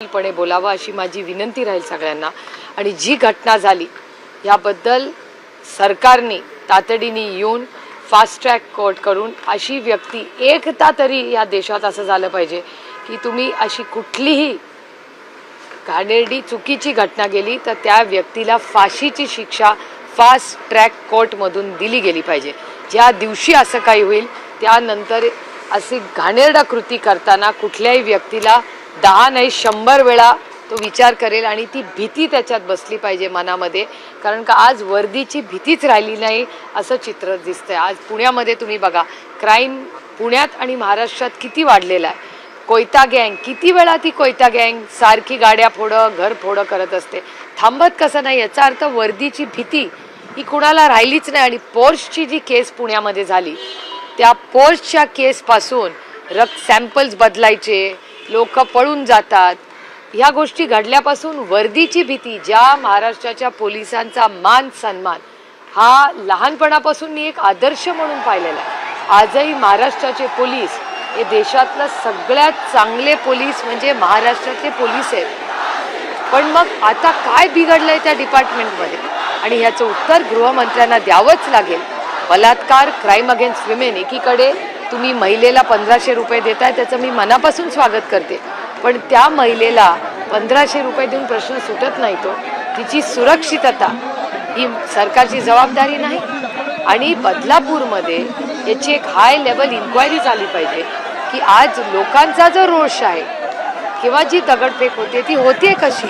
पणे बोलावं अशी माझी विनंती राहील सगळ्यांना. आणि जी घटना झाली याबद्दल सरकारने तातडीने येऊन फास्ट ट्रॅक कोर्ट करून अशी व्यक्ती एकदा तरी या देशात असं झालं पाहिजे की तुम्ही अशी कुठलीही घाणेरडी चुकीची घटना गेली तर त्या व्यक्तीला फाशीची शिक्षा फास्ट ट्रॅक कोर्टमधून दिली गेली पाहिजे. ज्या दिवशी असं काही होईल त्यानंतर अशी घाणेरडा कृती करताना कुठल्याही व्यक्तीला दहा नाही शंभर वेळा तो विचार करेल आणि ती भीती त्याच्यात बसली पाहिजे मनामध्ये. कारण का आज वर्दीची भीतीच राहिली नाही असं चित्र दिसतंय. आज पुण्यामध्ये तुम्ही बघा क्राईम पुण्यात आणि महाराष्ट्रात किती वाढलेला आहे. कोयता गँग किती वेळा ती कोयता गँग सारखी गाड्या फोडं घर फोडं करत असते. थांबत कसं नाही याचा अर्थ वर्दीची भीती ही कुणाला राहिलीच नाही आणि पोर्सची जी केस पुण्यामध्ये झाली त्या पोर्सच्या केसपासून रक्त सॅम्पल्स बदलायचे लोक पळून जातात. ह्या गोष्टी घडल्यापासून वर्दीची भीती ज्या महाराष्ट्राच्या पोलिसांचा मान सन्मान हा लहानपणापासून मी एक आदर्श म्हणून पाहिलेला आहे. आजही महाराष्ट्राचे पोलीस हे देशातलं सगळ्यात चांगले पोलीस म्हणजे महाराष्ट्राचे पोलीस आहेत. पण मग आता काय बिघडलं आहे त्या डिपार्टमेंटमध्ये? आणि ह्याचं उत्तर गृहमंत्र्यांना द्यावंच लागेल. बलात्कार क्राईम अगेन्स्ट विमेन एकीकडे तुम्ही महिलेला पंधराशे रुपये देताय त्याचं मी मनापासून स्वागत करते. पण त्या महिलेला पंधराशे रुपये देऊन प्रश्न सुटत नाही तो. तिची सुरक्षितता ही सरकारची जबाबदारी नाही. आणि बदलापूरमध्ये याची एक हाय लेवल इन्क्वायरी झाली पाहिजे की आज लोकांचा जो रोष आहे किंवा जी दगडफेक होते ती होते कशी?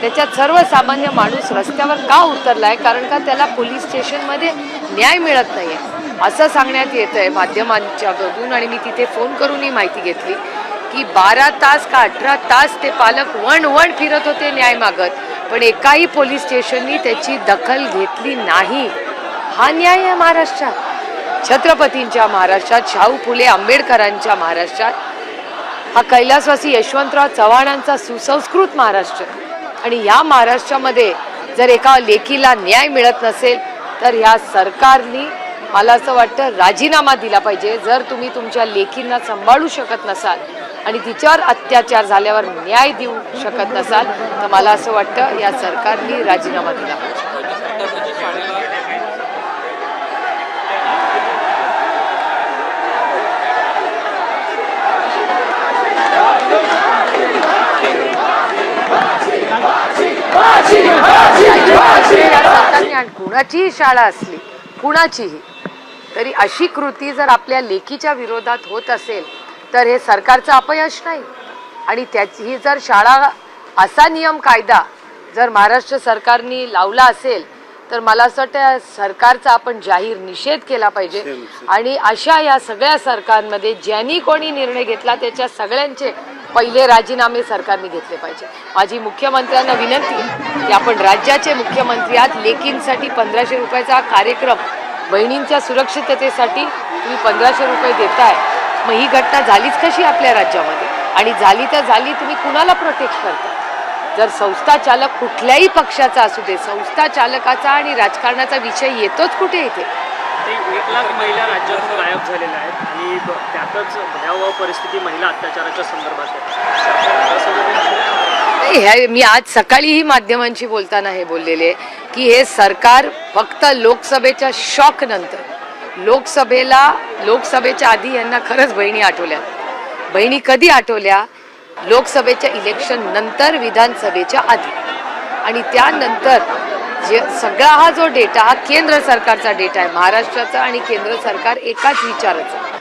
त्याच्यात सर्वसामान्य माणूस रस्त्यावर का उतरला आहे कारण का त्याला पोलीस स्टेशनमध्ये न्याय मिळत नाही आहे असं सांगण्यात येत आहे माध्यमांच्याकडून आणि मी तिथे फोन करून ही माहिती घेतली की बारा तास का अठरा तास ते पालक वण वण फिरत होते न्याय मागत पण एकाही पोलीस स्टेशननी त्याची दखल घेतली नाही. हा न्याय आहे महाराष्ट्रात. छत्रपतींच्या महाराष्ट्रात शाहू फुले आंबेडकरांच्या महाराष्ट्रात. हा कैलासवासी यशवंतराव चव्हाणांचा सुसंस्कृत महाराष्ट्र. आणि या महाराष्ट्रामध्ये जर एका लेखीला न्याय मिळत नसेल तर ह्या सरकारनी मला असं वाटतं राजीनामा दिला पाहिजे. जर तुम्ही तुमच्या लेखींना सांभाळू शकत नसाल आणि तिच्यावर अत्याचार झाल्यावर न्याय देऊ शकत नसाल तर मला असं वाटतं या सरकारनी राजीनामा दिला पाहिजे. सरकारने आणि कुणाचीही शाळा असली कुणाचीही तरी अशी कृती जर आपल्या लेखीच्या विरोधात होत असेल तर हे सरकारचं अपयश नाही. आणि त्याची ही जर शाळा असा नियम कायदा जर महाराष्ट्र सरकारने लावला असेल तर मला असं वाटतं सरकारचा आपण जाहीर निषेध केला पाहिजे. आणि अशा या सगळ्या सरकारमध्ये ज्यांनी कोणी निर्णय घेतला त्याच्या सगळ्यांचे पहिले राजीनामे सरकारने घेतले पाहिजे. माझी मुख्यमंत्र्यांना विनंती आहे की आपण राज्याचे मुख्यमंत्री आहात लेकींसाठी पंधराशे रुपयाचा कार्यक्रम बहिणींच्या सुरक्षिततेसाठी तुम्ही पंधराशे रुपये देताय. मग ही घटना झालीच कशी आपल्या राज्यामध्ये? आणि झाली तर झाली तुम्ही कुणाला प्रोटेक्ट करता? जर संस्था चालक कुठल्याही पक्षाचा असू दे संस्था चालकाचा आणि राजकारणाचा विषय येतोच कुठे येते एक लाख महिला राज्यातून गायब झालेल्या आहेत आणि त्यातच भयावह परिस्थिती महिला अत्याचाराच्या संदर्भात आहे. नाही, हे मी आज सकाळीही माध्यमांशी बोलताना हे बोललेले की हे सरकार फक्त लोकसभेच्या शॉक नंतर लोकसभेला लोकसभेच्या आधी यांना खरंच बहिणी आठवल्या. बहिणी कधी आठवल्या? लोकसभेच्या इलेक्शन नंतर विधानसभेच्या आधी. आणि त्यानंतर जे सगळा हा जो डेटा हा केंद्र सरकारचा डेटा आहे महाराष्ट्राचा आणि केंद्र सरकार एकाच विचाराचं.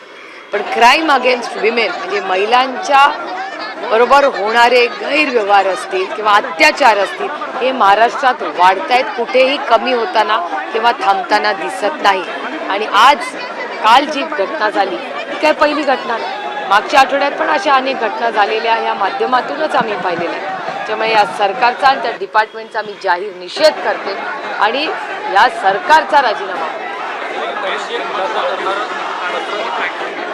पण क्राईम अगेन्स्ट विमेन म्हणजे महिलांच्या बरोबर होणारे गैरव्यवहार असतील किंवा अत्याचार असतील हे महाराष्ट्रात वाढत आहेत कुठेही कमी होताना किंवा थांबताना दिसत नाही. आणि आज काल जी घटना झाली ती काय पहिली घटना? मागच्या आठवड्यात पण अशा अनेक घटना झालेल्या ह्या माध्यमातूनच आम्ही पाहिलेल्या आहेत. त्यामुळे या सरकारचा आणि त्या डिपार्टमेंटचा मी जाहीर निषेध करते. आणि या सरकारचा राजीनामा.